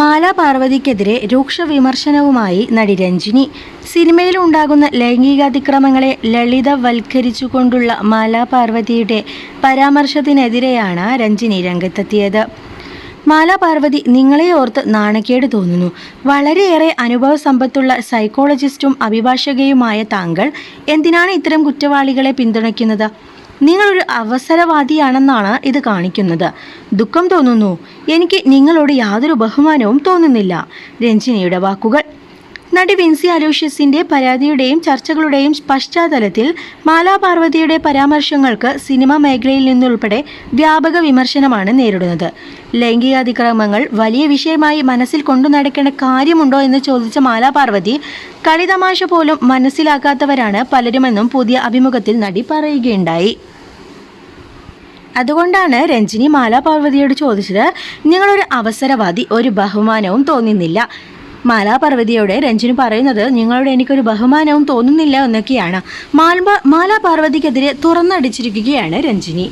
മാലാ പാർവതിക്കെതിരെ രൂക്ഷ വിമർശനവുമായി നടി രഞ്ജിനി. സിനിമയിലുണ്ടാകുന്ന ലൈംഗികാതിക്രമങ്ങളെ ലളിതവൽക്കരിച്ചുകൊണ്ടുള്ള മാലാ പാർവതിയുടെ പരാമർശത്തിനെതിരെയാണ് രഞ്ജിനി രംഗത്തെത്തിയത്. മാലാ പാർവതി നിങ്ങളെ ഓർത്ത് നാണക്കേട് തോന്നുന്നു. വളരെയേറെ അനുഭവ സമ്പത്തുള്ള സൈക്കോളജിസ്റ്റും അഭിഭാഷകയുമായ താങ്കൾ എന്തിനാണ് ഇത്തരം കുറ്റവാളികളെ പിന്തുണയ്ക്കുന്നത്? നിങ്ങളൊരു അവസരവാദിയാണെന്നാണ് ഇത് കാണിക്കുന്നത്. ദുഃഖം തോന്നുന്നു. എനിക്ക് നിങ്ങളോട് യാതൊരു ബഹുമാനവും തോന്നുന്നില്ല. രഞ്ജിനിയുടെ വാക്കുകൾ നടി വിൻസി അലോഷ്യസിന്റെ പരാതിയുടെയും ചർച്ചകളുടെയും പശ്ചാത്തലത്തിൽ മാലാപാർവതിയുടെ പരാമർശങ്ങൾക്ക് സിനിമ മേഖലയിൽ നിന്നുൾപ്പെടെ വ്യാപക വിമർശനമാണ് നേരിടുന്നത്. ലൈംഗികാതിക്രമങ്ങൾ വലിയ വിഷയമായി മനസ്സിൽ കൊണ്ടു നടക്കേണ്ട കാര്യമുണ്ടോ എന്ന് ചോദിച്ച മാലാപാർവതി കളിതമാശ പോലും മനസ്സിലാക്കാത്തവരാണ് പലരുമെന്നും പുതിയ അഭിമുഖത്തിൽ നടി പറയുകയുണ്ടായി. അതുകൊണ്ടാണ് രഞ്ജിനി മാലാപാർവതിയോട് ചോദിച്ചത് നിങ്ങളൊരു അവസരവാദി ഒരു ബഹുമാനവും തോന്നുന്നില്ല. മാലാ പാർവതിയോട് രഞ്ജിനി പറയുന്നത് നിങ്ങളോട് എനിക്കൊരു ബഹുമാനവും തോന്നുന്നില്ല എന്നൊക്കെയാണ്. മാൽബ മാലാ പാർവതിക്കെതിരെ തുറന്നടിച്ചിരിക്കുകയാണ് രഞ്ജിനി.